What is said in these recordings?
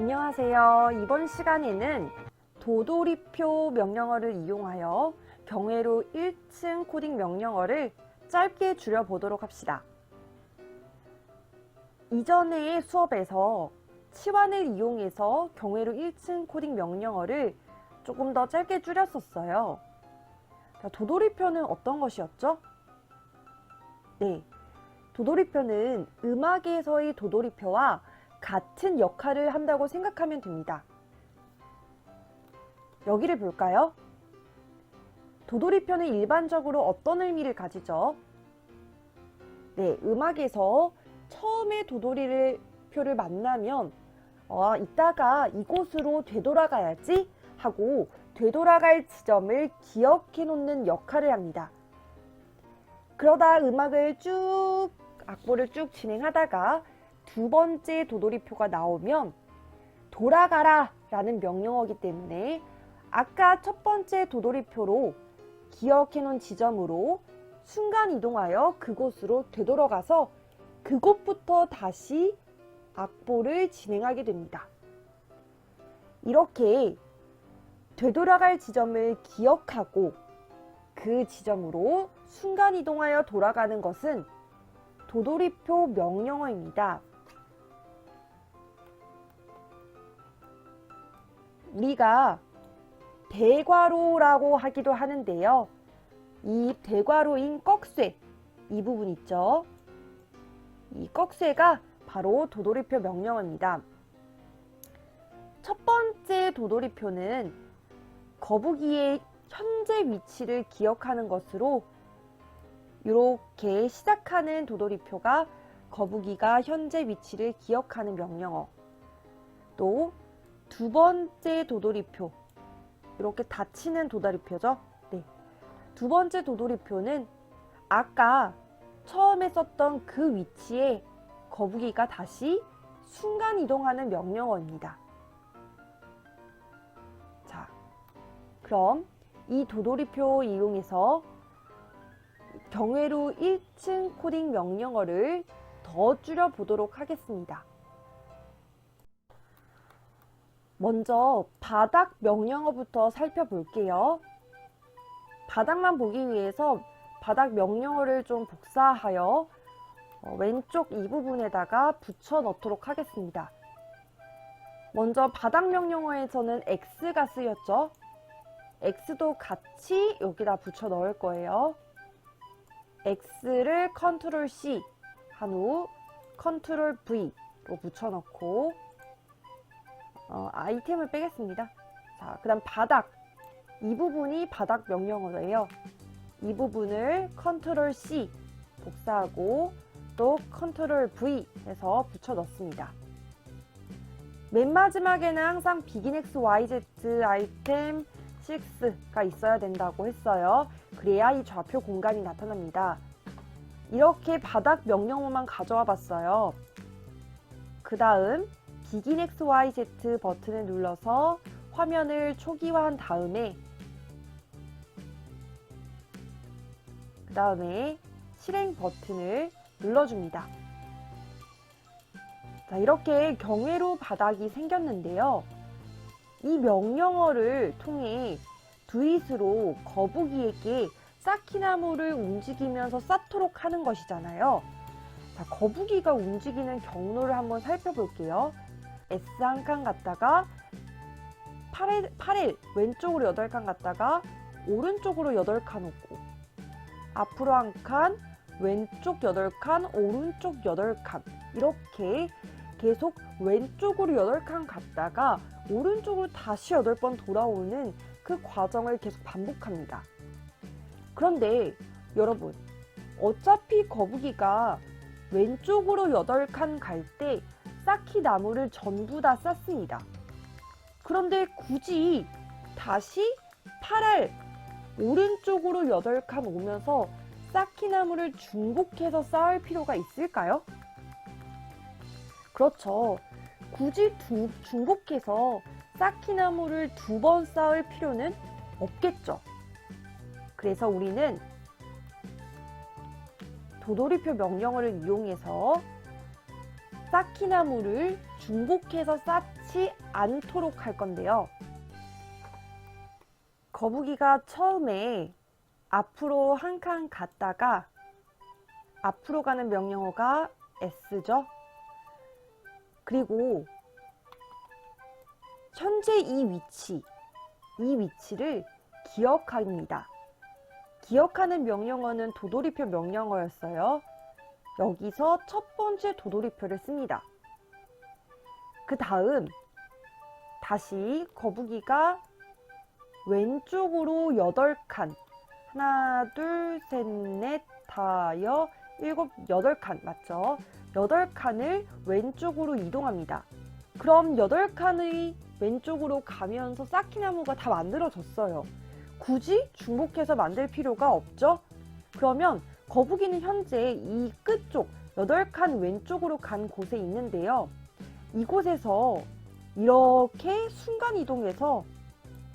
안녕하세요. 이번 시간에는 도돌이표 명령어를 이용하여 경외로 1층 코딩 명령어를 짧게 줄여보도록 합시다. 이전의 수업에서 치환을 이용해서 경외로 1층 코딩 명령어를 조금 더 짧게 줄였었어요. 자, 도돌이표는 어떤 것이었죠? 네. 도돌이표는 음악에서의 도돌이표와 같은 역할을 한다고 생각하면 됩니다. 여기를 볼까요? 도돌이표는 일반적으로 어떤 의미를 가지죠? 네, 음악에서 처음에 도돌이를 표를 만나면 어, 이따가 이곳으로 되돌아가야지 하고 되돌아갈 지점을 기억해 놓는 역할을 합니다. 그러다 음악을 쭉 악보를 쭉 진행하다가 두 번째 도돌이표가 나오면 돌아가라 라는 명령어기 때문에 아까 첫 번째 도돌이표로 기억해 놓은 지점으로 순간 이동하여 그곳으로 되돌아가서 그곳부터 다시 악보를 진행하게 됩니다. 이렇게 되돌아갈 지점을 기억하고 그 지점으로 순간 이동하여 돌아가는 것은 도돌이표 명령어입니다. 우리가 대괄호라고 하기도 하는데요. 이 대괄호인 꺽쇠, 이 부분 있죠? 이 꺽쇠가 바로 도돌이표 명령어입니다. 첫 번째 도돌이표는 거북이의 현재 위치를 기억하는 것으로 이렇게 시작하는 도돌이표가 거북이가 현재 위치를 기억하는 명령어. 또 두 번째 도돌이표. 이렇게 닫히는 도돌이표죠. 네. 두 번째 도돌이표는 아까 처음에 썼던 그 위치에 거북이가 다시 순간 이동하는 명령어입니다. 자, 그럼 이 도돌이표 이용해서 경외로 1층 코딩 명령어를 더 줄여 보도록 하겠습니다. 먼저 바닥 명령어부터 살펴볼게요. 바닥만 보기 위해서 바닥 명령어를 좀 복사하여 어, 왼쪽 이 부분에다가 붙여 넣도록 하겠습니다. 먼저 바닥 명령어에서는 X가 쓰였죠. X도 같이 여기다 붙여 넣을 거예요. X를 컨트롤 C 한 후 컨트롤 V로 붙여 넣고 어, 아이템을 빼겠습니다. 자, 그 다음 바닥. 이 부분이 바닥 명령어예요. 이 부분을 컨트롤 C 복사하고 또 컨트롤 V 해서 붙여 넣습니다. 맨 마지막에는 항상 begin x, y, z 아이템 6가 있어야 된다고 했어요. 그래야 이 좌표 공간이 나타납니다. 이렇게 바닥 명령어만 가져와 봤어요. 그 다음 begin x, y, z 버튼을 눌러서 화면을 초기화한 다음에 그 다음에 실행 버튼을 눌러줍니다. 자, 이렇게 경외로 바닥이 생겼는데요. 이 명령어를 통해 두잇으로 거북이에게 쌓기나무를 움직이면서 쌓도록 하는 것이잖아요. 자, 거북이가 움직이는 경로를 한번 살펴볼게요. S 한 칸 갔다가 8일, 8일 왼쪽으로 8칸 갔다가 오른쪽으로 8칸 오고 앞으로 한 칸, 왼쪽 8칸, 오른쪽 8칸 이렇게 계속 왼쪽으로 8칸 갔다가 오른쪽으로 다시 8번 돌아오는 그 과정을 계속 반복합니다. 그런데 여러분 어차피 거북이가 왼쪽으로 8칸 갈 때 쌓기 나무를 전부 다 쌓습니다. 그런데 굳이 다시 8알 오른쪽으로 8칸 오면서 쌓기나무를 중복해서 쌓을 필요가 있을까요? 그렇죠. 굳이 두, 중복해서 쌓기나무를 두 번 쌓을 필요는 없겠죠. 그래서 우리는 도돌이표 명령어를 이용해서 쌓기나무를 중복해서 쌓지 않도록 할 건데요. 거북이가 처음에 앞으로 한 칸 갔다가 앞으로 가는 명령어가 S죠. 그리고 현재 이 위치, 이 위치를 기억합니다. 기억하는 명령어는 도돌이표 명령어였어요. 여기서 첫 번째 도돌이표를 씁니다. 그 다음 다시 거북이가 왼쪽으로 8칸 하나 둘 셋 넷 다여 일곱 여덟 칸 맞죠? 여덟 칸을 왼쪽으로 이동합니다. 그럼 여덟 칸의 왼쪽으로 가면서 쌓기나무가 다 만들어졌어요. 굳이 중복해서 만들 필요가 없죠? 그러면 거북이는 현재 이 끝쪽 여덟 칸 왼쪽으로 간 곳에 있는데요. 이곳에서 이렇게 순간 이동해서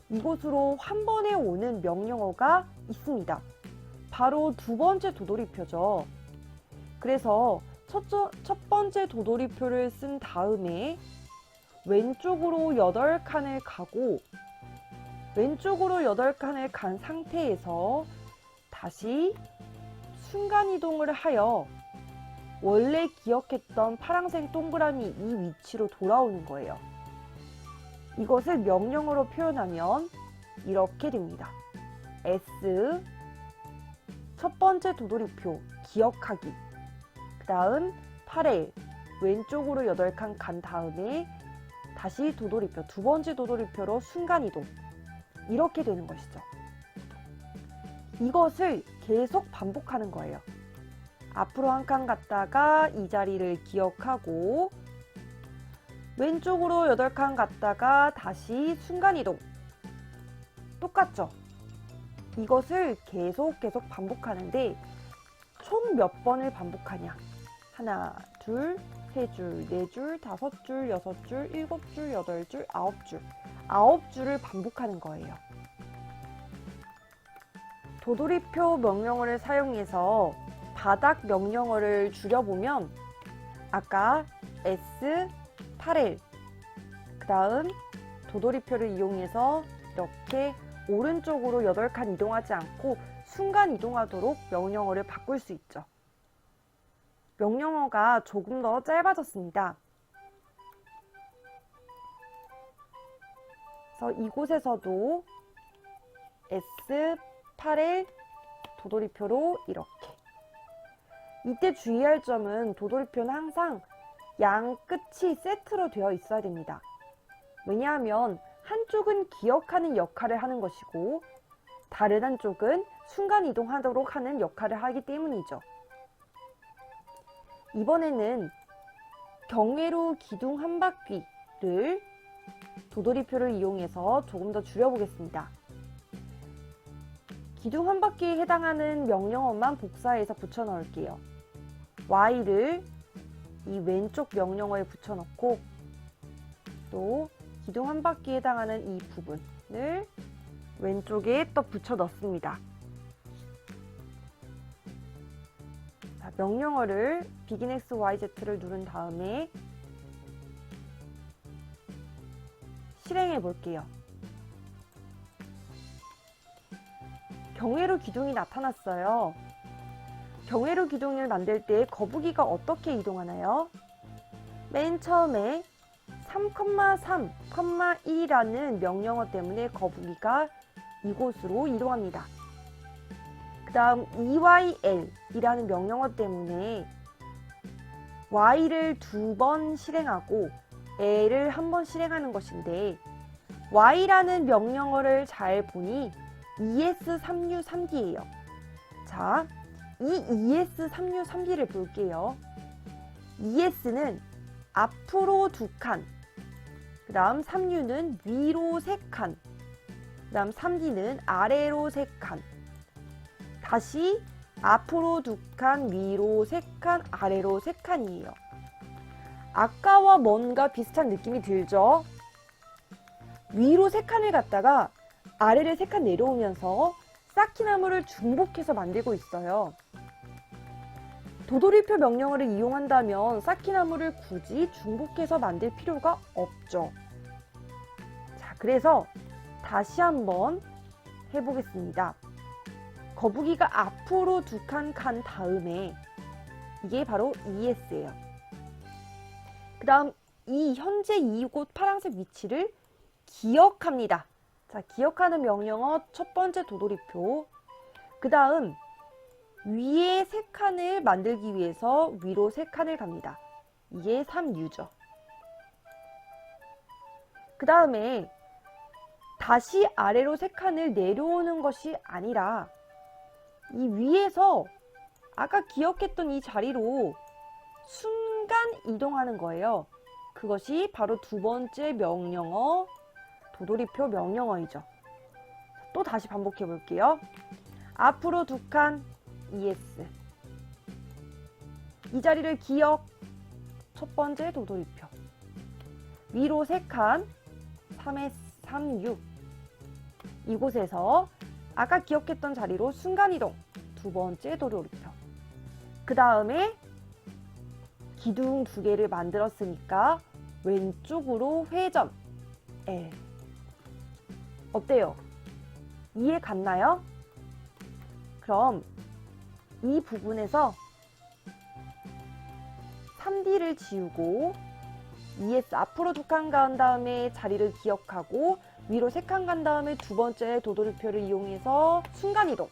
이곳으로 한 번에 오는 명령어가 있습니다. 바로 두 번째 도돌이표죠. 그래서 첫, 첫 번째 도돌이표를 쓴 다음에 왼쪽으로 8칸을 가고 왼쪽으로 8칸을 간 상태에서 다시 순간이동을 하여 원래 기억했던 파랑색 동그라미 이 위치로 돌아오는 거예요. 이것을 명령어로 표현하면 이렇게 됩니다. S 첫 번째 도돌이표 기억하기 그 다음 8엘 왼쪽으로 8칸 간 다음에 다시 도돌이표 두 번째 도돌이표로 순간이동 이렇게 되는 것이죠. 이것을 계속 반복하는 거예요. 앞으로 한 칸 갔다가 이 자리를 기억하고 왼쪽으로 8칸 갔다가 다시 순간이동 똑같죠? 이것을 계속 계속 반복하는데 총 몇 번을 반복하냐? 하나, 둘, 세 줄, 네 줄, 다섯 줄, 여섯 줄, 일곱 줄, 여덟 줄, 아홉 줄. 아홉 줄을 반복하는 거예요. 도돌이표 명령어를 사용해서 바닥 명령어를 줄여보면 아까 S, 8L 그 다음 도돌이표를 이용해서 이렇게 오른쪽으로 8칸 이동하지 않고 순간 이동하도록 명령어를 바꿀 수 있죠. 명령어가 조금 더 짧아졌습니다. 그래서 이곳에서도 S, 8의 도돌이표로 이렇게. 이때 주의할 점은 도돌이표는 항상 양 끝이 세트로 되어 있어야 됩니다. 왜냐하면 한쪽은 기억하는 역할을 하는 것이고 다른 한쪽은 순간 이동하도록 하는 역할을 하기 때문이죠. 이번에는 경회로 기둥 한 바퀴를 도돌이표를 이용해서 조금 더 줄여보겠습니다. 기둥 한 바퀴에 해당하는 명령어만 복사해서 붙여 넣을게요. Y를 이 왼쪽 명령어에 붙여넣고 또 기둥 한 바퀴에 해당하는 이 부분을 왼쪽에 또 붙여 넣습니다. 자, 명령어를 begin x, y, z를 누른 다음에 실행해 볼게요. 경회로 기둥이 나타났어요. 경회로 기둥을 만들 때 거북이가 어떻게 이동하나요? 맨 처음에 3,3,2라는 명령어 때문에 거북이가 이곳으로 이동합니다. 그 다음 EYL 이라는 명령어 때문에 Y를 두 번 실행하고 L을 한 번 실행하는 것인데 Y라는 명령어를 잘 보니 ES3U3D예요. 자, 이 ES3U3D를 볼게요. ES는 앞으로 두 칸, 그 다음 3U는 위로 세 칸, 그 다음 3D는 아래로 세 칸. 다시 앞으로 두 칸, 위로 세 칸, 아래로 세 칸이에요. 아까와 뭔가 비슷한 느낌이 들죠? 위로 세 칸을 갔다가 아래를 세 칸 내려오면서 쌓기나무를 중복해서 만들고 있어요. 도돌이표 명령어를 이용한다면 쌓기나무를 굳이 중복해서 만들 필요가 없죠. 자, 그래서 다시 한번 해보겠습니다. 거북이가 앞으로 두 칸 간 다음에 이게 바로 ES예요. 그 다음 이 현재 이곳 파란색 위치를 기억합니다. 자, 기억하는 명령어 첫 번째 도돌이표. 그 다음 위에 세 칸을 만들기 위해서 위로 세 칸을 갑니다. 이게 3U죠. 그 다음에 다시 아래로 세 칸을 내려오는 것이 아니라 이 위에서 아까 기억했던 이 자리로 순간 이동하는 거예요. 그것이 바로 두 번째 명령어 도돌이표 명령어이죠. 또 다시 반복해 볼게요. 앞으로 두 칸 ES 이 자리를 기억. 첫 번째 도돌이표. 위로 세 칸. 3의 36 이곳에서 아까 기억했던 자리로 순간이동. 두 번째 도돌이표. 그 다음에 기둥 두 개를 만들었으니까 왼쪽으로 회전. L 어때요? 이해 갔나요? 그럼 이 부분에서 3D를 지우고 ES 앞으로 두 칸 간 다음에 자리를 기억하고 위로 세 칸 간 다음에 두 번째 도돌이표를 이용해서 순간이동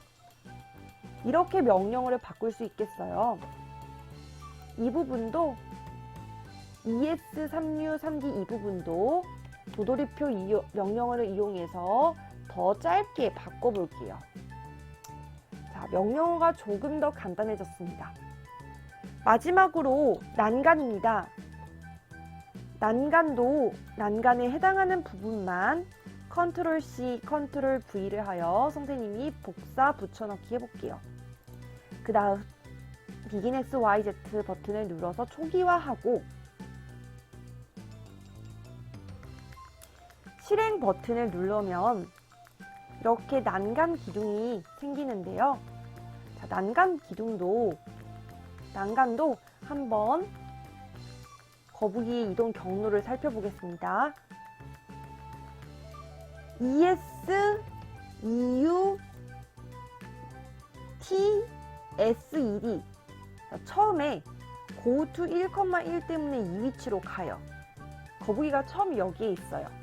이렇게 명령어를 바꿀 수 있겠어요. 이 부분도 ES 3U 3D 이 부분도 도돌이표 이용- 명령어를 이용해서 더 짧게 바꿔볼게요. 자, 명령어가 조금 더 간단해졌습니다. 마지막으로 난간입니다. 난간도 난간에 해당하는 부분만 컨트롤 C, 컨트롤 V를 하여 선생님이 복사 붙여넣기 해볼게요. 그 다음 비긴 X, Y, Z 버튼을 눌러서 초기화하고 실행 버튼을 누르면 이렇게 난간 기둥이 생기는데요. 자, 난간 기둥도 난간도 한번 거북이의 이동 경로를 살펴보겠습니다. ES, EU, T, SED. 자, 처음에 go to 1,1 때문에 이 위치로 가요. 거북이가 처음 여기에 있어요.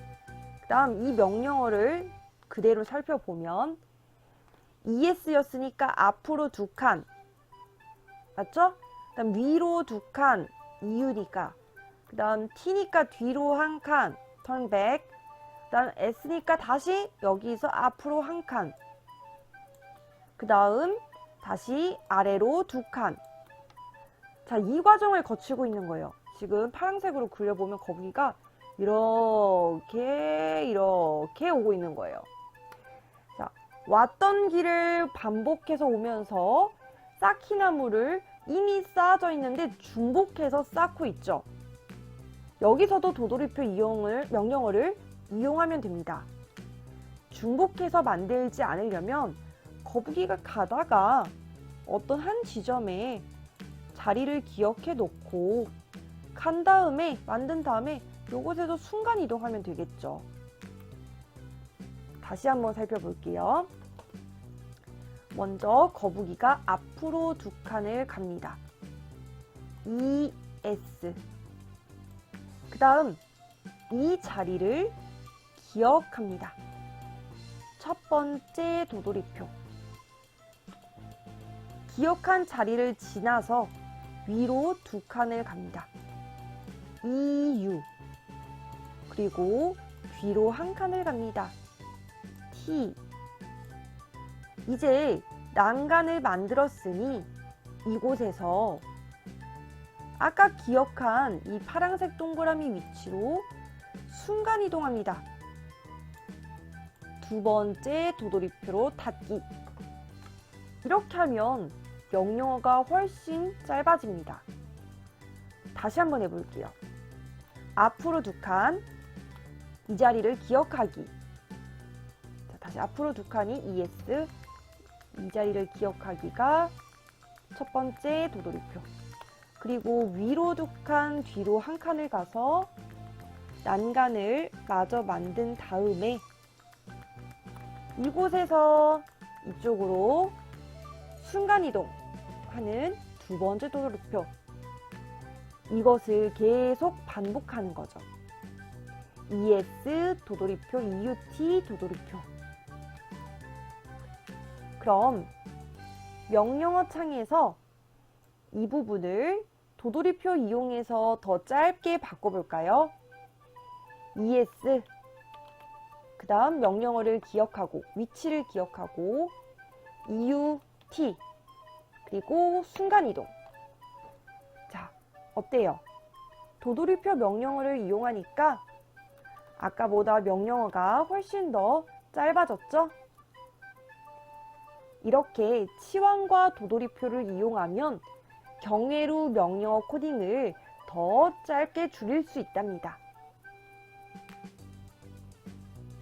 그 다음 이 명령어를 그대로 살펴보면 ES였으니까 앞으로 두 칸. 맞죠? 그 다음 위로 두 칸. EU니까. 그 다음 T니까 뒤로 한 칸. turn back. 그 다음 S니까 다시 여기서 앞으로 한 칸. 그 다음 다시 아래로 두 칸. 자, 이 과정을 거치고 있는 거예요. 지금 파란색으로 그려보면 거북이가 이렇게 이렇게 오고 있는 거예요. 자, 왔던 길을 반복해서 오면서 쌓기나무를 이미 쌓아져 있는데 중복해서 쌓고 있죠. 여기서도 도돌이표 이용을 명령어를 이용하면 됩니다. 중복해서 만들지 않으려면 거북이가 가다가 어떤 한 지점에 자리를 기억해 놓고 간 다음에 만든 다음에 요곳에서 순간 이동하면 되겠죠. 다시 한번 살펴볼게요. 먼저 거북이가 앞으로 두 칸을 갑니다. ES. 그 다음 이 자리를 기억합니다. 첫 번째 도돌이표. 기억한 자리를 지나서 위로 두 칸을 갑니다. EU. 그리고 뒤로 한 칸을 갑니다. T. 이제 난간을 만들었으니 이곳에서 아까 기억한 이 파란색 동그라미 위치로 순간 이동합니다. 두 번째 도돌이표로 닫기. 이렇게 하면 명령어가 훨씬 짧아집니다. 다시 한번 해볼게요. 앞으로 두 칸, 이 자리를 기억하기. 자, 다시 앞으로 두 칸이 ES, 이 자리를 기억하기가 첫 번째 도돌이표. 그리고 위로 두 칸, 뒤로 한 칸을 가서 난간을 마저 만든 다음에 이곳에서 이쪽으로 순간이동 하는 두 번째 도돌이표. 이것을 계속 반복하는 거죠. ES 도돌이표, EUT 도돌이표. 그럼 명령어 창에서 이 부분을 도돌이표 이용해서 더 짧게 바꿔볼까요? ES 그 다음 명령어를 기억하고 위치를 기억하고 EUT 그리고 순간이동 자 어때요? 도돌이표 명령어를 이용하니까 아까보다 명령어가 훨씬 더 짧아졌죠? 이렇게 치환과 도돌이표를 이용하면 경외루 명령어 코딩을 더 짧게 줄일 수 있답니다.